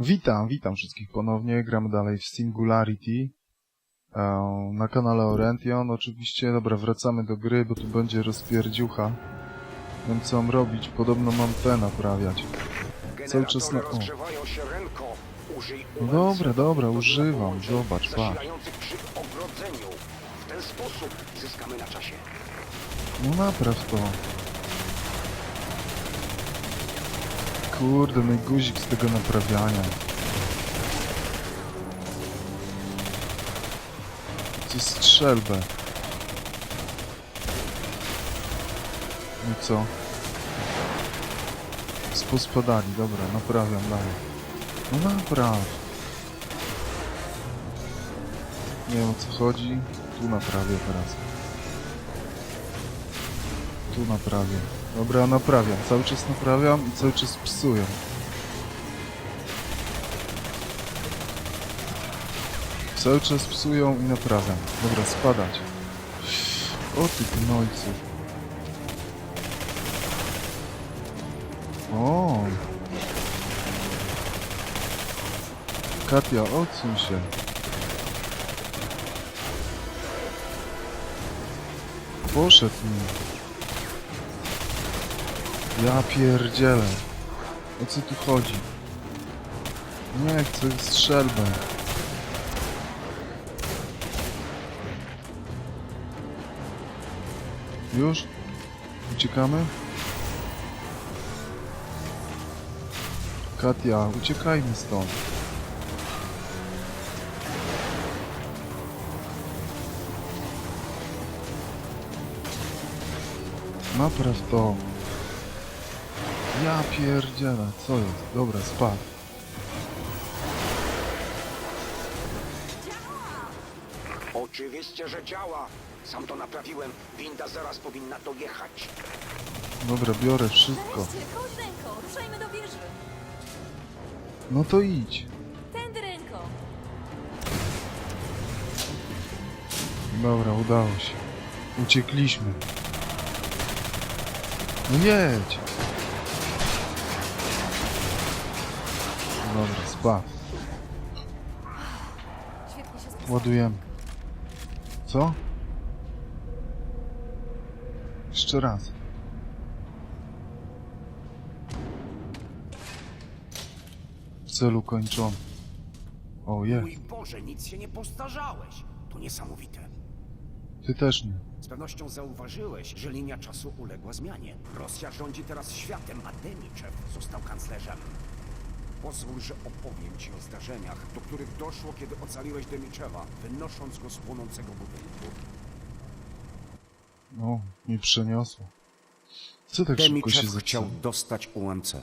Witam, witam wszystkich ponownie. Gramy dalej w Singularity e, na kanale Oriention. Oczywiście, dobra, wracamy do gry, bo tu będzie rozpierdziucha. Wiem co mam robić. Podobno mam te naprawiać. Cały czas na... O. No dobra, dobra, do używam. Zobacz, patrz. No napraw to. Kurde, no i guzik z tego naprawiania. Co strzelbę. No i co? Spospadali, dobra, naprawiam dalej. No napraw. Nie wiem o co chodzi. Tu naprawię teraz. Tu naprawię. Dobra, naprawiam. Cały czas naprawiam i cały czas psuję. Cały czas psują i naprawiam. Dobra, spadać. O ty gnojcu. O. Katia, odsuń się. Poszedł mi. Ja pierdzielę. O co tu chodzi? Nie chcę strzelbę. Już? Uciekamy? Katia, uciekajmy stąd. Napraw to. Ja pierdzielę, co jest? Dobra, spadł. Oczywiście, że działa. Sam to naprawiłem. Winda zaraz powinna dojechać. Dobra, biorę wszystko. Nareszcie, chodź ręko, ruszajmy do wieży. No to idź. Tędy. Dobra, udało się. Uciekliśmy. No jedź. Dobra, spadł. Świetnie się spisał. Ładujemy. Co? Jeszcze raz. Cel ukończony. O, jest. Mój Boże, nic się nie postarzałeś. To niesamowite. Ty też nie. Z pewnością zauważyłeś, że linia czasu uległa zmianie. Rosja rządzi teraz światem, a Deniczew został kanclerzem. Pozwól, że opowiem ci o zdarzeniach, do których doszło, kiedy ocaliłeś Deniczewa, wynosząc go z płonącego budynku. No, mi przeniosło. Co tak szybko się chciał dostać UMC.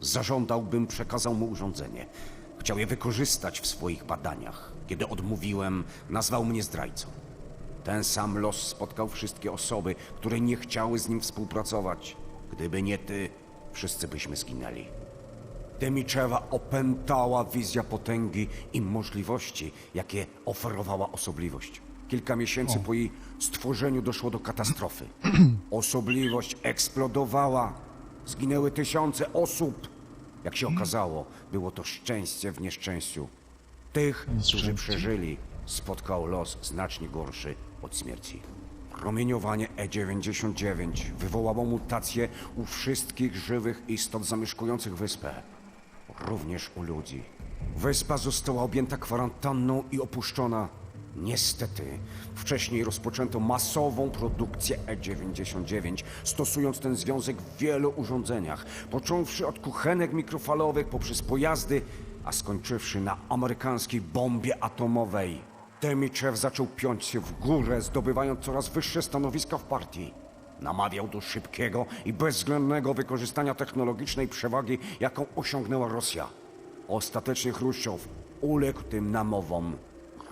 Zażądał, bym przekazał mu urządzenie. Chciał je wykorzystać w swoich badaniach. Kiedy odmówiłem, nazwał mnie zdrajcą. Ten sam los spotkał wszystkie osoby, które nie chciały z nim współpracować. Gdyby nie ty, wszyscy byśmy zginęli. Demiczewa opętała wizja potęgi i możliwości, jakie oferowała osobliwość. Kilka miesięcy po jej stworzeniu doszło do katastrofy. Osobliwość eksplodowała. Zginęły tysiące osób. Jak się okazało, było to szczęście w nieszczęściu. Tych, którzy przeżyli, spotkał los znacznie gorszy od śmierci. Promieniowanie E99 wywołało mutacje u wszystkich żywych istot zamieszkujących wyspę, również u ludzi. Wyspa została objęta kwarantanną i opuszczona. Niestety, wcześniej rozpoczęto masową produkcję E99, stosując ten związek w wielu urządzeniach, począwszy od kuchenek mikrofalowych poprzez pojazdy, a skończywszy na amerykańskiej bombie atomowej. Demiczew zaczął piąć się w górę, zdobywając coraz wyższe stanowiska w partii. Namawiał do szybkiego i bezwzględnego wykorzystania technologicznej przewagi, jaką osiągnęła Rosja. Ostatecznie Chruszczow uległ tym namowom.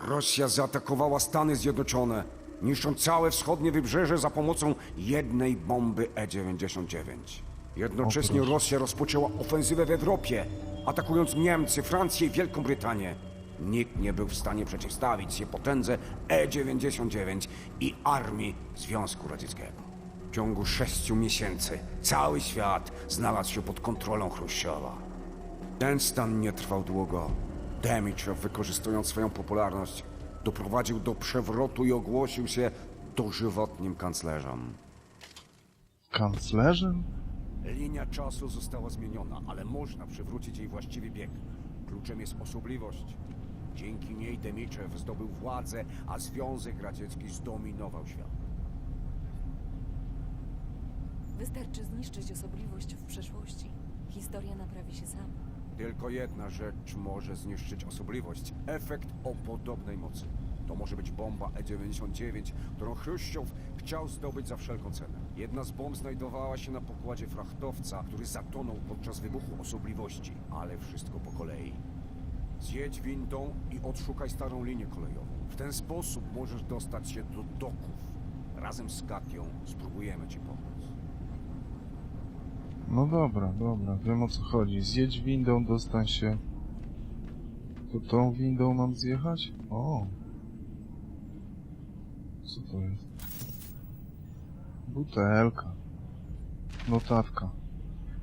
Rosja zaatakowała Stany Zjednoczone, niszcząc całe wschodnie wybrzeże za pomocą jednej bomby E-99. Jednocześnie. Rosja rozpoczęła ofensywę w Europie, atakując Niemcy, Francję i Wielką Brytanię. Nikt nie był w stanie przeciwstawić się potędze E-99 i armii Związku Radzieckiego. W ciągu sześciu miesięcy cały świat znalazł się pod kontrolą Chruszczowa. Ten stan nie trwał długo. Demitrzew, wykorzystując swoją popularność, doprowadził do przewrotu i ogłosił się dożywotnim kanclerzem. Kanclerzem? Linia czasu została zmieniona, ale można przywrócić jej właściwy bieg. Kluczem jest osobliwość. Dzięki niej Demitrew zdobył władzę, a Związek Radziecki zdominował świat. Wystarczy zniszczyć osobliwość w przeszłości. Historia naprawi się sama. Tylko jedna rzecz może zniszczyć osobliwość. Efekt o podobnej mocy. To może być bomba E-99, którą Chruszczow chciał zdobyć za wszelką cenę. Jedna z bomb znajdowała się na pokładzie frachtowca, który zatonął podczas wybuchu osobliwości. Ale wszystko po kolei. Zjedź windą i odszukaj starą linię kolejową. W ten sposób możesz dostać się do doków. Razem z Katią spróbujemy ci pomóc. No dobra, dobra, wiem o co chodzi. Zjedź windą, dostań się... To tą windą mam zjechać? O! Co to jest? Butelka. Notatka.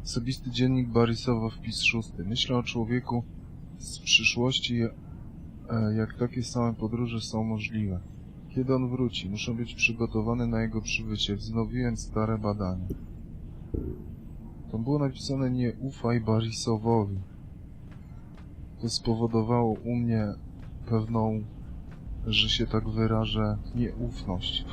Osobisty dziennik Barisowa, wpis szósty. Myślę o człowieku z przyszłości, e, jak takie same podróże są możliwe. Kiedy on wróci? Muszę być przygotowany na jego przybycie. Wznowiłem stare badania. To było napisane nie ufaj Barisowowi. To spowodowało u mnie pewną, że się tak wyrażę, nieufność.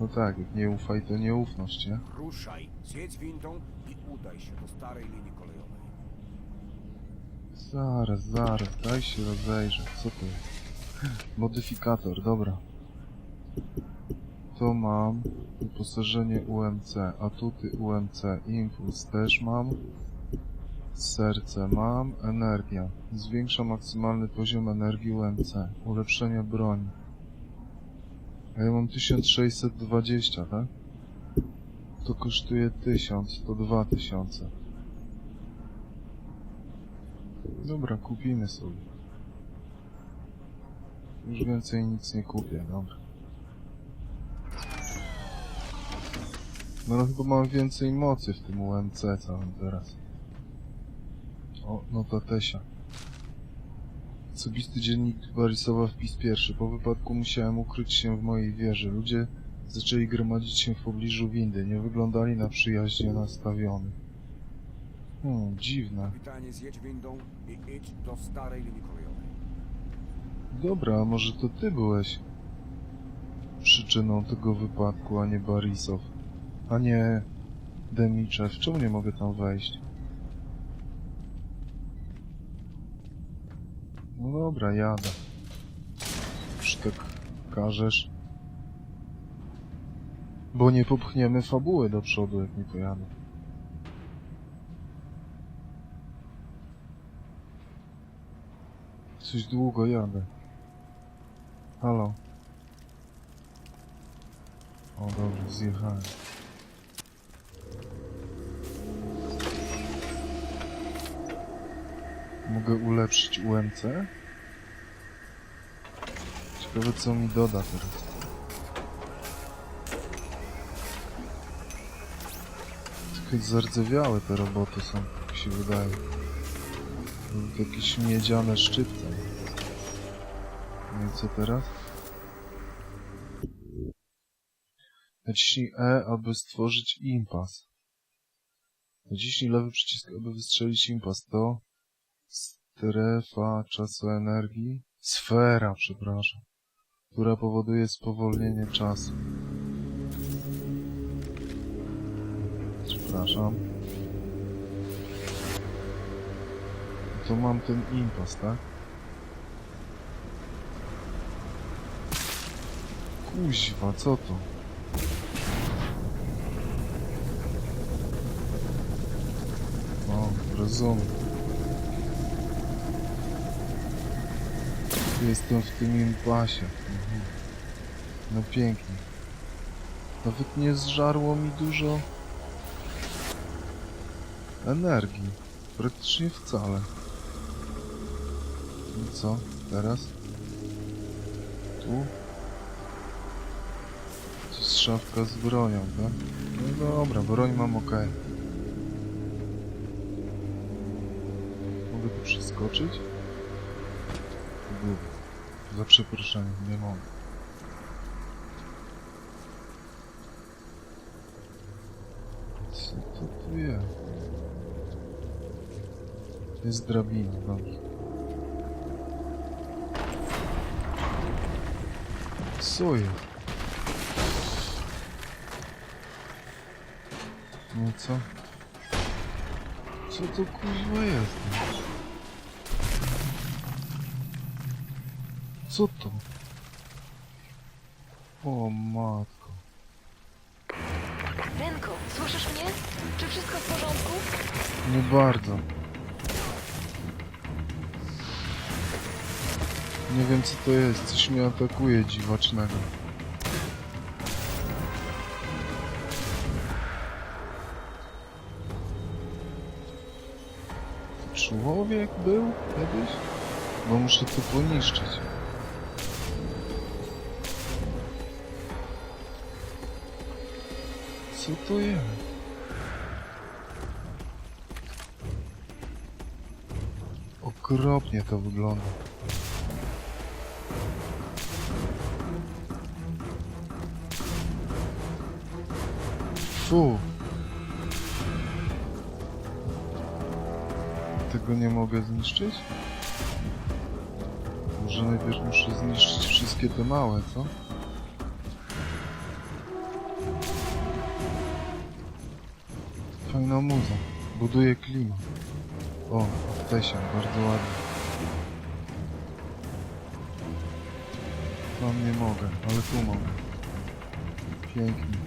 No tak, jak nie ufaj, to nieufność, nie? Ruszaj, zjedź windą i udaj się do starej linii kolejowej. Zaraz, zaraz, daj się rozejrzeć. Co to jest? Modyfikator, dobra. To mam. Wyposażenie UMC, atuty UMC, impuls też mam. Serce mam, energia. Zwiększa maksymalny poziom energii UMC. Ulepszenie broni. A ja mam 1620, tak? To kosztuje 1000, to 2000. Dobra, kupimy sobie. Już więcej nic nie kupię, dobra. No ale chyba mam więcej mocy w tym UMC całym teraz. O, notatesia. Osobisty dziennik Barisowa wpis pierwszy. Po wypadku musiałem ukryć się w mojej wieży. Ludzie zaczęli gromadzić się w pobliżu windy. Nie wyglądali na przyjaźnie nastawionych. Hmm, dziwne. Kapitanie, zjedź windą i idź do starej linii kolejowej. Dobra, a może to ty byłeś przyczyną tego wypadku, a nie Barisow. A nie Demiczew. Czemu nie mogę tam wejść? No dobra, jadę. Już tak każesz. Bo nie popchniemy fabuły do przodu, jak nie pojadę. Coś długo jadę. Halo. O dobrze, zjechałem. Mogę ulepszyć UMC? Ciekawe co mi doda teraz. Takie zardzewiałe te roboty są, jak się wydaje. Jakieś miedziane szczypce. No i co teraz? Naciśnij E, aby stworzyć impas. Naciśnij lewy przycisk, aby wystrzelić impas. To strefa czasu energii. Sfera, przepraszam. Która powoduje spowolnienie czasu. Przepraszam. To mam ten impas, tak? Kuźwa, co to? O, rozumiem. Jestem w tym impasie. Mhm. No pięknie. Nawet nie zżarło mi dużo energii. Praktycznie wcale. I co? Teraz? Tu? To jest szafka z bronią, tak? No dobra, broń mam ok. mogę tu przeskoczyć? Dobra. Za przeproszeniem, nie mogę. Co to tu jest? Jest drabina, dobrze. Co jest? No co? Co to kurwa jest? Co to? O matko. Renko, słyszysz mnie? Czy wszystko w porządku? Nie bardzo. Nie wiem co to jest, coś mnie atakuje dziwacznego. Człowiek był kiedyś? Bo muszę to poniszczyć. Co to jest? Okropnie to wygląda. Fu. Tego nie mogę zniszczyć? Może najpierw muszę zniszczyć wszystkie te małe, co? Fajna muza. Buduje klimat. O, Tesia, bardzo ładnie. Tam nie mogę, ale tu mogę. Pięknie.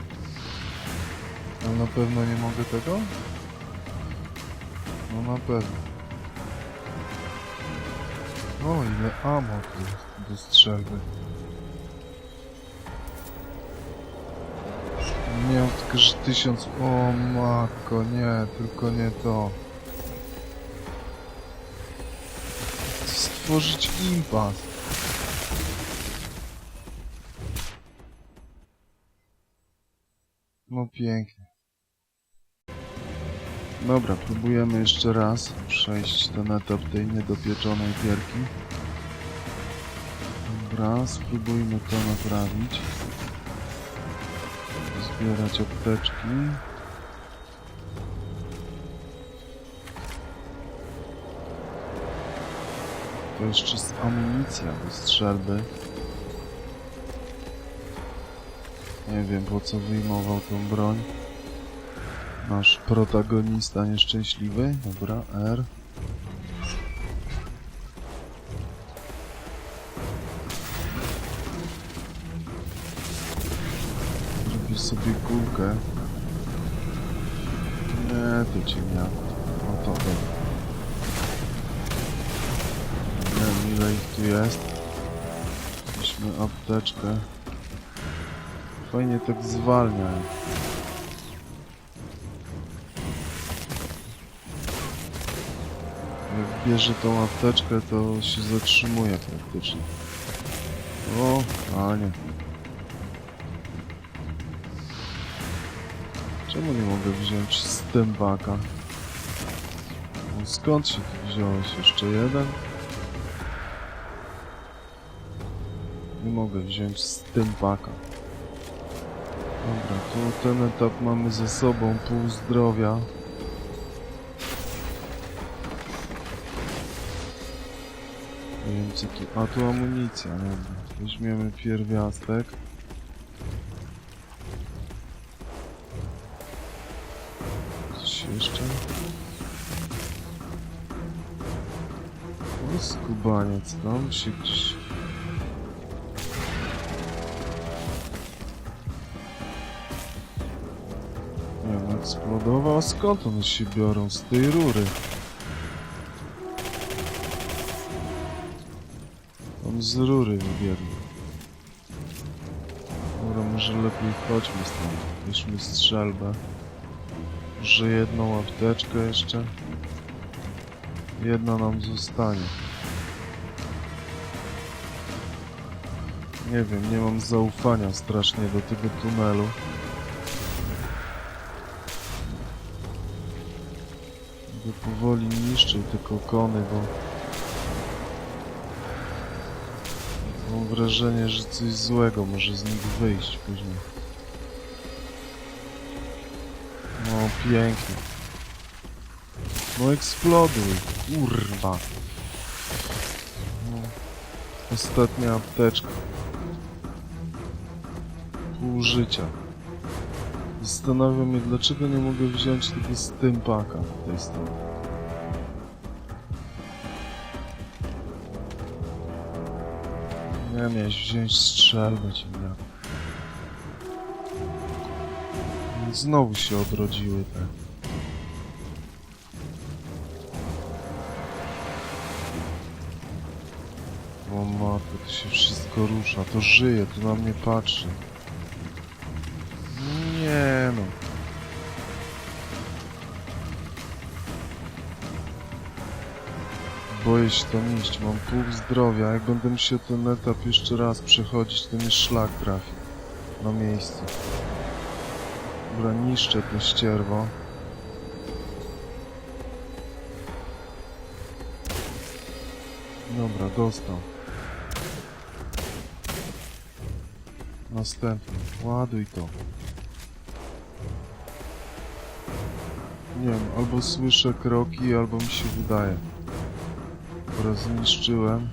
Ale na pewno nie mogę tego? No na pewno. O, ile ammo tu jest do strzelby. Tylko że tysiąc... O matko, nie, tylko nie to. stworzyć impas. No pięknie. Dobra, próbujemy jeszcze raz przejść ten etap tej niedopieczonej gierki. Dobra, spróbujmy to naprawić. Zbierać apteczki. To jeszcze jest amunicja do strzelby. Nie wiem po co wyjmował tą broń. Nasz protagonista nieszczęśliwy. Dobra, R. Zrobię sobie kulkę. Nie, to ciemniaku. O to dobra. Nie wiem ile ich tu jest. Weźmy apteczkę. Fajnie tak zwalnia. Jak bierze tą apteczkę, to się zatrzymuje praktycznie. O, a nie. Czemu nie mogę wziąć stępaka? No skąd się tu wziąłeś? Jeszcze jeden? Nie mogę wziąć stępaka. Dobra, tu ten etap mamy ze sobą, pół zdrowia. Tu... A tu amunicja, dobra. Weźmiemy pierwiastek. Tam się gdzieś... Nie eksplodował. Skąd one się biorą? Z tej rury. On z rury wybiegł. Dobra, może lepiej chodźmy stąd. Weźmy strzelbę. Może jedną apteczkę jeszcze. Jedna nam zostanie. Nie wiem, nie mam zaufania strasznie do tego tunelu. Mogę powoli niszczył te kokony, bo... Mam wrażenie, że coś złego może z nich wyjść później. No, pięknie. No eksploduj, kurwa. No, ostatnia apteczka. Pół życia. Zastanawiam się, dlaczego nie mogę wziąć tego stempaka w tej strony. Nie miałeś wziąć strzelbę ciemniaka. Znowu się odrodziły te. O matko, to się wszystko rusza, to żyje, to na mnie patrzy. Nie no. Boję się tam iść, mam pół zdrowia. Jak będę musiał ten etap jeszcze raz przechodzić, to mnie szlak trafi. Na miejscu. Dobra, niszczę to ścierwo. Dobra, dostał. Następny. Ładuj to. Nie wiem, albo słyszę kroki, albo mi się wydaje. Dobra, zniszczyłem.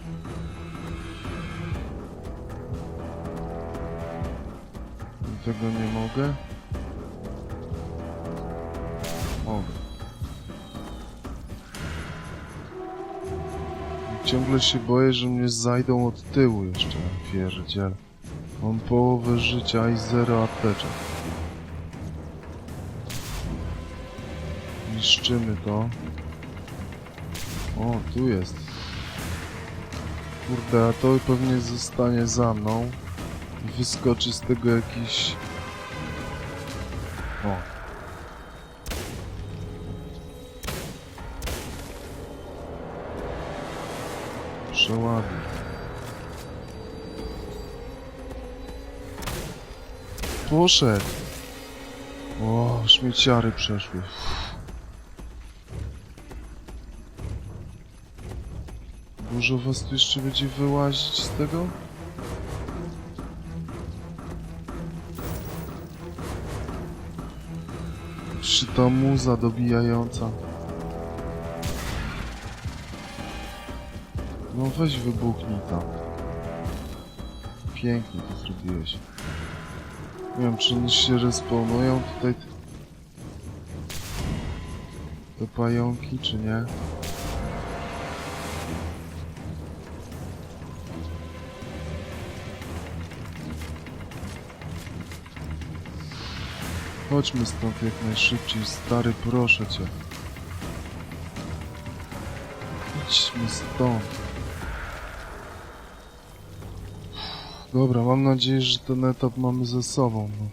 Tego nie mogę. Mogę. I Ciągle się boję, że mnie zajdą od tyłu jeszcze. Pierdziel. Mam połowę życia i zero apteczek. Niszczymy to. O, tu jest. Kurde, a to pewnie zostanie za mną. Wyskoczy z tego jakiś... O. Przeładuj. Poszedł. O, śmieciary przeszły. Dużo was tu jeszcze będzie wyłazić z tego? Czy ta muza dobijająca? No weź wybuchnij tam. Pięknie to zrobiłeś. Nie wiem, czy one się respawnują tutaj te pająki, czy nie? Chodźmy stąd jak najszybciej, stary, proszę cię. Idźmy stąd. Dobra, mam nadzieję, że ten etap mamy ze sobą. No.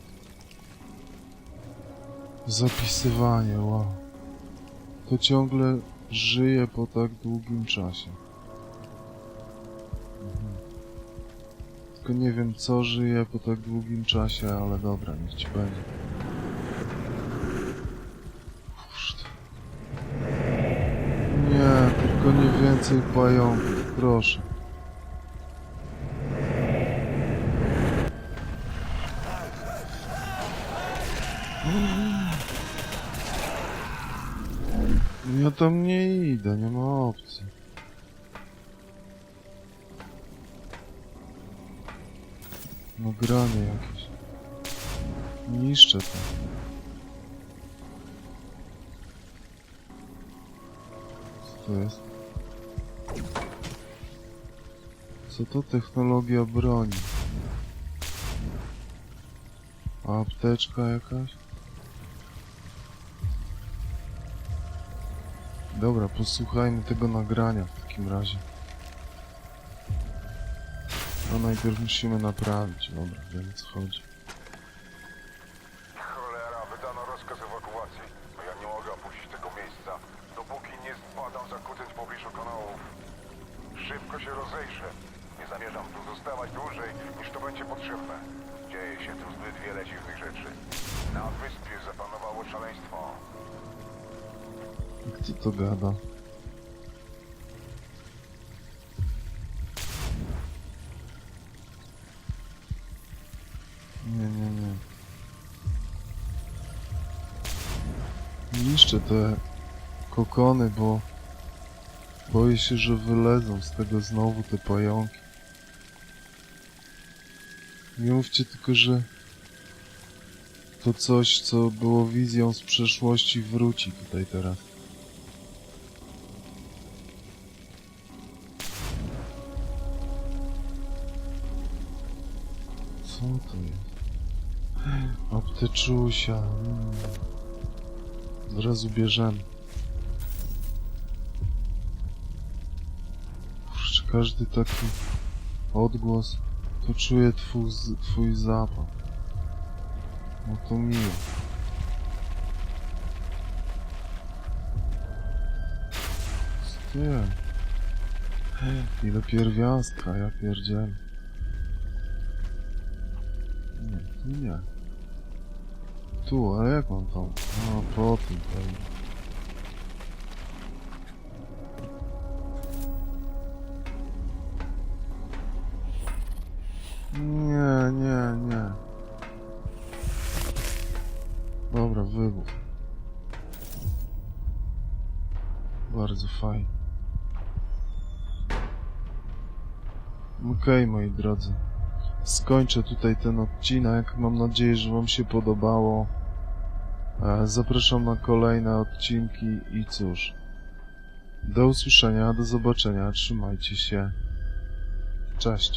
Zapisywanie, wow. To ciągle żyje po tak długim czasie. Mhm. Tylko nie wiem co żyje po tak długim czasie, ale dobra, niech ci będzie. Więcej pająków, proszę. Ja tam nie idę, nie ma opcji. No granie jakieś. Niszczę to. Co jest? Co to technologia broni? A apteczka jakaś? Dobra, posłuchajmy tego nagrania w takim razie. No najpierw musimy naprawić, dobra, co chodzi. Cholera, wydano rozkaz ewakuacji. No ja nie mogę opuścić tego miejsca, dopóki nie zbadam zakłóceń w pobliżu kanałów. Szybko się rozejrzę. Nie zamierzam tu zostawać dłużej, niż to będzie potrzebne. Dzieje się tu zbyt wiele dziwnych rzeczy. Na wyspie zapanowało szaleństwo. Kto to gada? Nie, nie, nie. Niszczę te kokony, bo boję się, że wylezą z tego znowu te pająki. Nie mówcie tylko, że to coś, co było wizją z przeszłości, wróci tutaj teraz. Co to jest? Apteczusia. Mm. Od razu bierzemy. Kurczę, każdy taki odgłos, to czuję twój, twój zapach. No to miło. Ty. Ile pierwiastka, ja pierdzielę. Nie, tu nie. Tu, ale jak mam tam? A, po tym pewnie. Okej, moi drodzy. Skończę tutaj ten odcinek. Mam nadzieję, że Wam się podobało. E, Zapraszam na kolejne odcinki i cóż. Do usłyszenia, do zobaczenia. Trzymajcie się. Cześć.